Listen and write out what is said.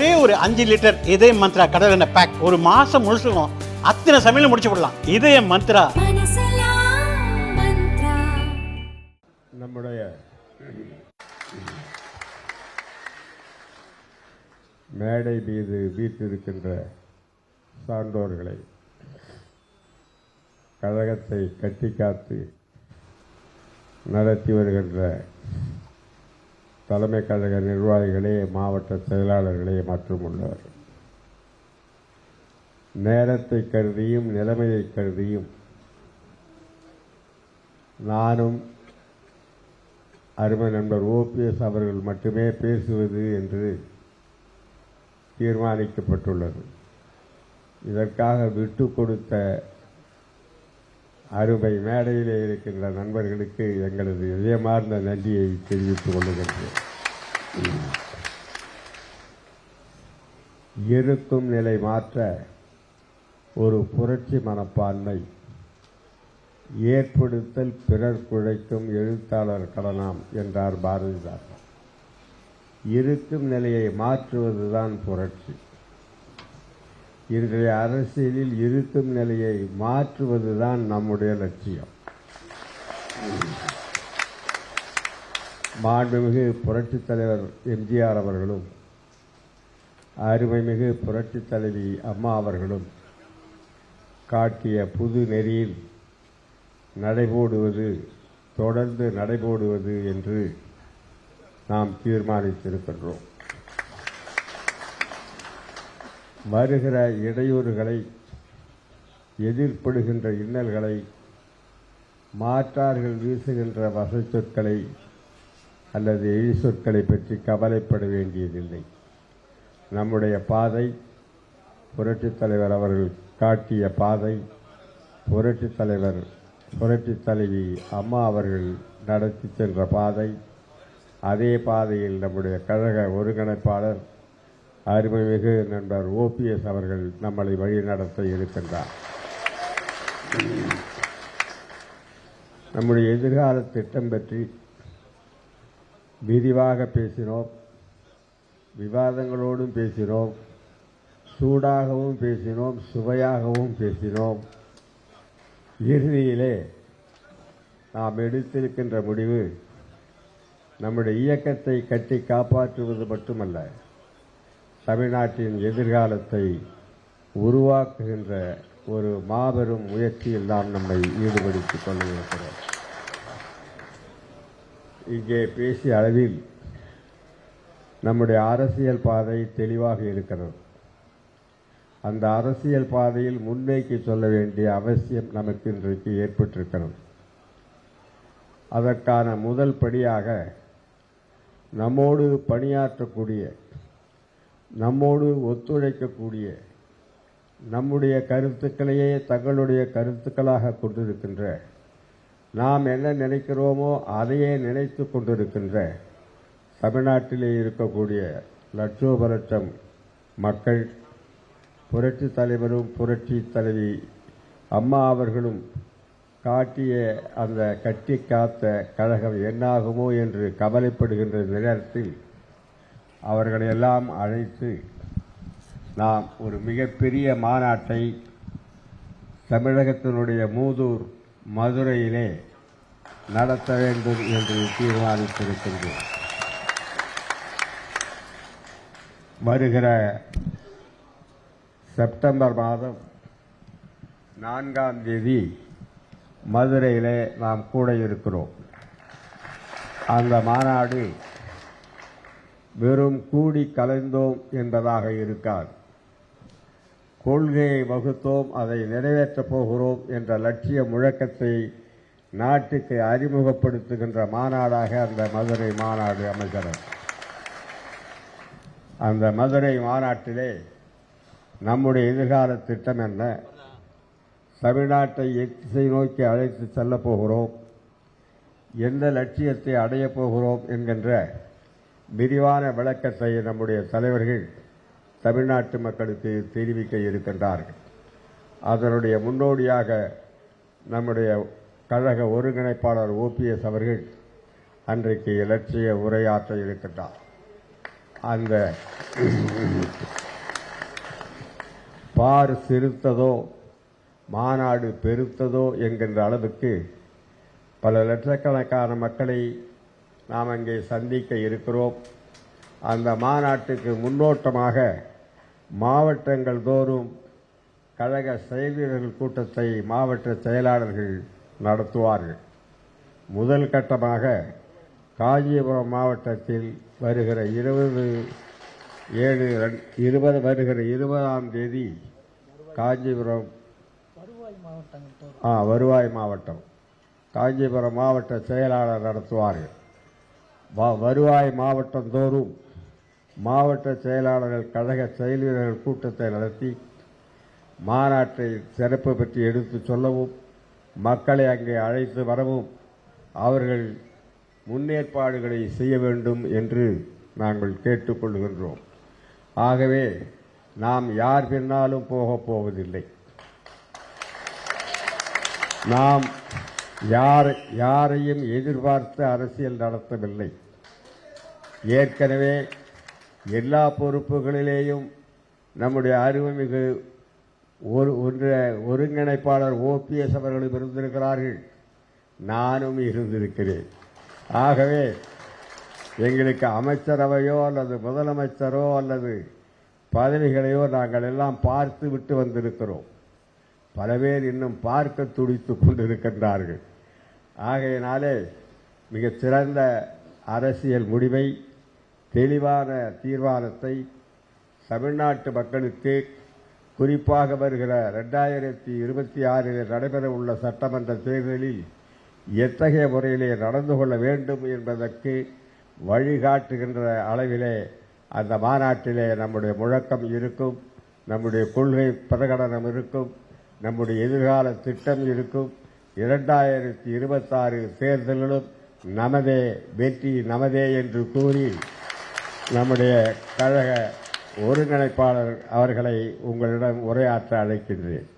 ஒரே ஒரு அஞ்சு லிட்டர் இதய மந்த்ரா கடல் எண்ணெய் பேக் ஒரு மாசம் முழுசுக்கும் அத்தனை சமையலும் முடிச்சு விடலாம். இதய மந்த்ரா. நம்முடைய மேடை மீது வீற்றிருக்கின்ற சான்றோர்களை கழகத்தை கட்டி காத்து நடத்தி வருகின்ற தலைமை கழக நிர்வாகிகளே மாவட்ட செயலாளர்களே மற்றும் உள்ளவர் நேரத்தை கருதியும் நிலைமையை கருதியும் நானும் அருமை நண்பர் ஓபிஎஸ் அவர்கள் மட்டுமே பேசுவது என்று தீர்மானிக்கப்பட்டுள்ளது. இதற்காக விட்டு கொடுத்த அருமை மேடையிலே இருக்கின்ற நண்பர்களுக்கு எங்களது இதயமார்ந்த நன்றியை தெரிவித்துக் கொள்ளுகின்றேன். இருக்கும் நிலை மாற்ற ஒரு புரட்சி மனப்பான்மை ஏற்படுத்தல் பிறர் குழைக்கும் எழுத்தாளர் கடனாம் என்றார் பாரதிதாசன். இருக்கும் நிலையை மாற்றுவதுதான் புரட்சி. இன்றைய அரசியலில் இருக்கும் நிலையை மாற்றுவதுதான் நம்முடைய லட்சியம். மாண்புமிகு புரட்சித் தலைவர் எம்ஜிஆர் அவர்களும் அருமைமிகு புரட்சித் தலைவி அம்மா அவர்களும் காட்டிய புது நெறியில் நடைபோடுவது தொடர்ந்து நடைபோடுவது என்று நாம் தீர்மானித்திருக்கின்றோம். வருகிற இடையூறுகளை எதிர்ப்படுகின்ற இன்னல்களை மாற்றார்கள் வீசுகின்ற வசை சொற்களை அல்லது எழி சொற்களை பற்றி கவலைப்பட வேண்டியதில்லை. நம்முடைய பாதை புரட்சித் தலைவர் அவர்கள் காட்டிய பாதை புரட்சித் தலைவர் புரட்சித் தலைவி அம்மா அவர்கள் நடத்தி சென்ற பாதை அதே பாதையில் நம்முடைய கழக ஒருங்கிணைப்பாளர் அருமைமிகு நண்பர் ஓபிஎஸ் அவர்கள் நம்மளை வழிநடத்த இருக்கின்றார். நம்முடைய எதிர்கால திட்டம் பற்றி விரிவாக பேசினோம் விவாதங்களோடும் பேசினோம் சூடாகவும் பேசினோம் சுவையாகவும் பேசினோம். இறுதியிலே நாம் எடுத்திருக்கின்ற முடிவு நம்முடைய இயக்கத்தை கட்டி காப்பாற்றுவது மட்டுமல்ல. தமிழ்நாட்டின் எதிர்காலத்தை உருவாக்குகின்ற ஒரு மாபெரும் முயற்சியில் நாம் நம்மை ஈடுபடுத்திக் கொண்டிருக்கிறோம். இங்கே பேசிய அளவில் நம்முடைய அரசியல் பாதை தெளிவாக இருக்கிறது. அந்த அரசியல் பாதையில் முன்னோக்கி சொல்ல வேண்டிய அவசியம் நமக்கு இன்றைக்கு ஏற்பட்டிருக்கிறது. அதற்கான முதல் படியாக நம்மோடு பணியாற்றக்கூடிய நம்மோடு ஒத்துழைக்கக்கூடிய நம்முடைய கருத்துக்களையே தங்களுடைய கருத்துக்களாக கொண்டிருக்கின்ற நாம் என்ன நினைக்கிறோமோ அதையே நினைத்து கொண்டிருக்கின்ற தமிழ்நாட்டிலே இருக்கக்கூடிய லட்சோப லட்சம் மக்கள் புரட்சி தலைவரும் புரட்சி தலைவி அம்மா அவர்களும் காட்டிய அந்த கட்டி காத்த கழகம் என்னாகுமோ என்று கவலைப்படுகின்ற நேரத்தில் அவர்களை எல்லாம் அழைத்து நாம் ஒரு மிகப்பெரிய மாநாட்டை தமிழகத்தினுடைய மூதூர் மதுரையிலே நடத்த வேண்டும் என்று தீர்மானித்திருக்கின்றோம். வருகிற செப்டம்பர் மாதம் நான்காம் தேதி மதுரையிலே நாம் கூட இருக்கிறோம் அந்த மாநாடு வெறும் கூடி கலைந்தோம் என்பதாக இருக்காது. கொள்கையை வகுத்தோம் அதை நிறைவேற்றப் போகிறோம் என்ற லட்சிய முழக்கத்தை நாட்டுக்கு அறிமுகப்படுத்துகின்ற மாநாடாக அந்த மதுரை மாநாடு அமைகிறது. அந்த மதுரை மாநாட்டிலே நம்முடைய எதிர்கால திட்டம் என்ன? தமிழ்நாட்டை எத்திசை நோக்கி அழைத்து செல்லப் போகிறோம். எந்த லட்சியத்தை அடையப் போகிறோம் என்கின்ற விரிவான விளக்கத்தை நம்முடைய தலைவர்கள் தமிழ்நாட்டு மக்களுக்கு தெரிவிக்க இருக்கின்றார்கள். அதனுடைய முன்னோடியாக நம்முடைய கழக ஒருங்கிணைப்பாளர் ஓபிஎஸ் அவர்கள் அன்றைக்கு இலட்சிய உரையாற்ற இருக்கின்றார். அந்த பார் சிறுத்ததோ மாநாடு பெருத்ததோ என்கின்ற அளவுக்கு பல லட்சக்கணக்கான மக்களை நாம் அங்கே சந்திக்க இருக்கிறோம். அந்த மாநாட்டுக்கு முன்னோட்டமாக மாவட்டங்கள் தோறும் கழக செயல்வீரர்கள் கூட்டத்தை மாவட்ட செயலாளர்கள் நடத்துவார்கள். முதல் கட்டமாக காஞ்சிபுரம் மாவட்டத்தில் வருகிற இருபது ஏழு ரெண்- இருபது வருகிற இருபதாம் தேதி காஞ்சிபுரம் ஆ வருவாய் மாவட்டம். காஞ்சிபுரம் மாவட்ட செயலாளர் நடத்துவார்கள். வருவாய் மாவட்டந்தோறும் மாவட்ட செயலாளர்கள் கழக செயல் வீரர்கள் கூட்டத்தை நடத்தி மாநாட்டை சிறப்பு பற்றி எடுத்து சொல்லவும் மக்களை அங்கே அழைத்து வரவும் அவர்கள் முன்னேற்பாடுகளை செய்ய வேண்டும் என்று நாங்கள் கேட்டுக்கொள்கின்றோம் ஆகவே நாம் யார் பின்னாலும் போகப் போவதில்லை. நாம் யார் யாரையும் எதிர்பார்த்து அரசியல் நடத்தவில்லை. ஏற்கனவே எல்லா பொறுப்புகளிலேயும் நம்முடைய அருமைமிகு ஒரு ஒன்று ஒருங்கிணைப்பாளர் ஓபிஎஸ் அவர்களும் இருந்திருக்கிறார்கள். நானும் இருந்திருக்கிறேன். ஆகவே எங்களுக்கு அமைச்சரவையோ அல்லது முதலமைச்சரோ அல்லது பதவிகளையோ நாங்கள் எல்லாம் பார்த்து விட்டு வந்திருக்கிறோம். பல பேர் இன்னும் பார்க்க துடித்துக் கொண்டிருக்கின்றார்கள். ஆகையினாலே மிக சிறந்த அரசியல் முடிவை தெளிவான தீர்மானத்தை தமிழ்நாட்டு மக்களுக்கு குறிப்பாக வருகிற ரெண்டாயிரத்தி இருபத்தி ஆறில் நடைபெற உள்ள சட்டமன்ற தேர்தலில் எத்தகைய முறையிலே நடந்து கொள்ள வேண்டும் என்பதற்கு வழிகாட்டுகின்ற அளவிலே அந்த மாநாட்டிலே நம்முடைய முழக்கம் இருக்கும் நம்முடைய கொள்கை பிரகடனம் இருக்கும் நம்முடைய எதிர்கால திட்டம் இருக்கும். இரண்டாயிரத்தி இருபத்தாறு தேர்தலிலும் நமதே வெற்றி நமதே என்று கூறி நம்முடைய கழக ஒருங்கிணைப்பாளர் அவர்களை உங்களிடம் உரையாற்ற அழைக்கின்றேன்.